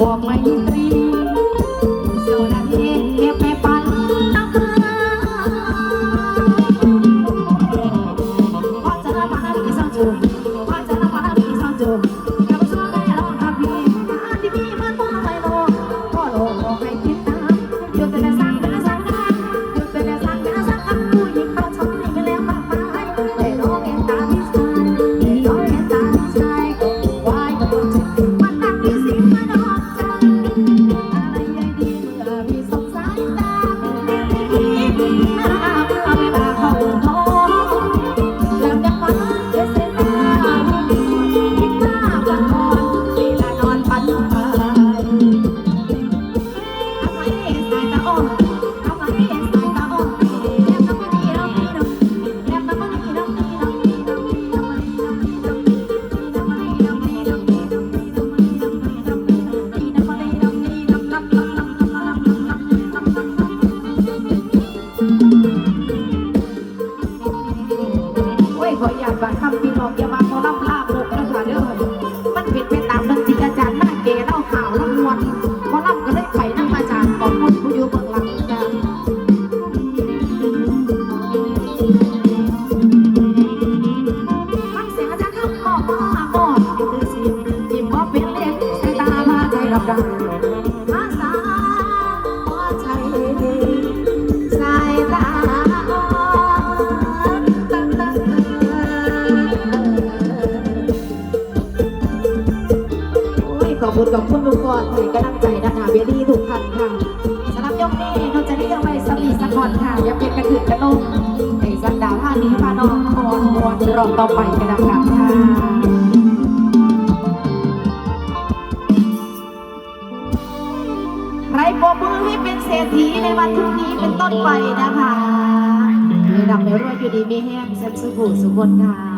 บอกไม่ตรีเสนันเองเก็บไปปันตักราพอจะรับมาได้กี่สังจุ อย่ามาขอรับลาบกนะคะเด้อมันเป็นไปตามดนตรีอาจารย์หน้าเก๋เล่าข่าวละมวลขอรับก็ได้ไข่น้ำอาจารย์ขอบคุณผู้อยู่เบื้องหลังจ้าฟังเสียงอาจารย์คำบอกว่าบอกคือสิยิ้มว่เป็นเล็กสายตาพาใจรับดัง ขอบคุณขอบคุณทุกคนที่กำลังใจนะคะเบลลี่ทุกท่านค่ะสำหรับยกนี้เราจะได้เอาไว้สมีสะกอนค่ะอย่าเป็นกระถือกระนุ่มไอ้สันดาวท่านี้พาน้องคอนมวนรอบต่อไปกันนะครับค่ะใครปรบมือให้เป็นเศรษฐีในวันพรุ่งนี้เป็นต้นไปนะคะให้ดับไปรวยอยู่ดีมีแห้งเซ็มสุขุสุขนค่ะ